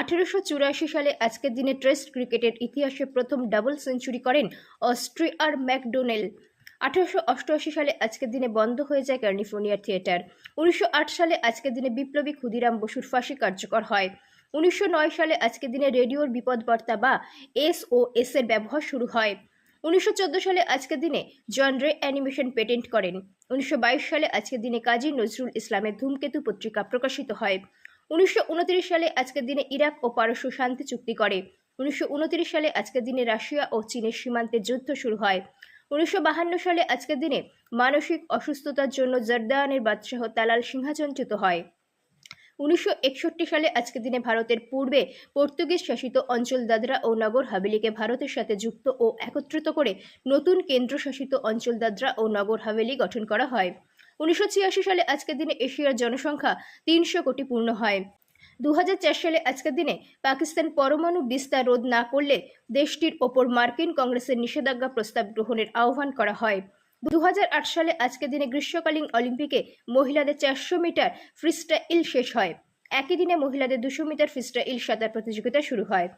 আঠেরোশো চুরাশি সালে আজকের দিনে টেস্ট ক্রিকেটের ইতিহাসে প্রথম ডাবল সেঞ্চুরি করেন অস্ট্রিয়ার ম্যাকডোনেল। আঠারোশো অষ্টআশি সালে আজকের দিনে বন্ধ হয়ে যায় ক্যালিফোর্নিয়ার থিয়েটার। উনিশশো আট সালে আজকের দিনে বিপ্লবী ক্ষুদিরাম বসুর ফাঁসি কার্যকর হয়। উনিশশো নয় সালে আজকের দিনে রেডিওর বিপদবার্তা বা এস এর ব্যবহার শুরু হয়। উনিশশো চোদ্দ সালে আজকের দিনে জন রে অ্যানিমেশন পেটেন্ট করেন। উনিশশো বাইশ সালে আজকের দিনে কাজী নজরুল ইসলামের ধূমকেতু পত্রিকা প্রকাশিত হয়। উনিশশো উনত্রিশ সালে আজকের দিনে ইরাক ও পারস্য শান্তি চুক্তি করে। উনিশশো উনত্রিশ সালে আজকের দিনে রাশিয়া ও চীনের সীমান্তে যুদ্ধ শুরু হয়। উনিশশো সালে আজকের দিনে মানসিক অসুস্থতার জন্য জর্দানের বাদশাহ তালাল সিংহাসনচ্যুত হয়। উনিশশো একষট্টি সালে আজকের দিনে ভারতের পূর্বে পর্তুগিজ শাসিত অঞ্চল দাদরা ও নগর হাভেলিকে ভারতের সাথে যুক্ত ও একত্রিত করে নতুন কেন্দ্রশাসিত অঞ্চল দাদরা ও নগর হাভেলি গঠন করা হয়। উনিশশো ছিয়াশি সালে আজকের দিনে এশিয়ার জনসংখ্যা তিনশো কোটি পূর্ণ হয়। দু হাজার চার সালে আজকের দিনে পাকিস্তান পরমাণু বিস্তার রোধ না করলে দেশটির ওপর মার্কিন কংগ্রেসের নিষেধাজ্ঞা প্রস্তাব গ্রহণের আহ্বান করা হয়। দু হাজার আট সালে আজকের দিনে গ্রীষ্মকালীন অলিম্পিকে মহিলাদের চারশো মিটার ফ্রিস্টাইল শেষ হয়। একই দিনে মহিলাদের দুশো মিটার ফ্রিস্টাইল সাঁতার প্রতিযোগিতা শুরু হয়।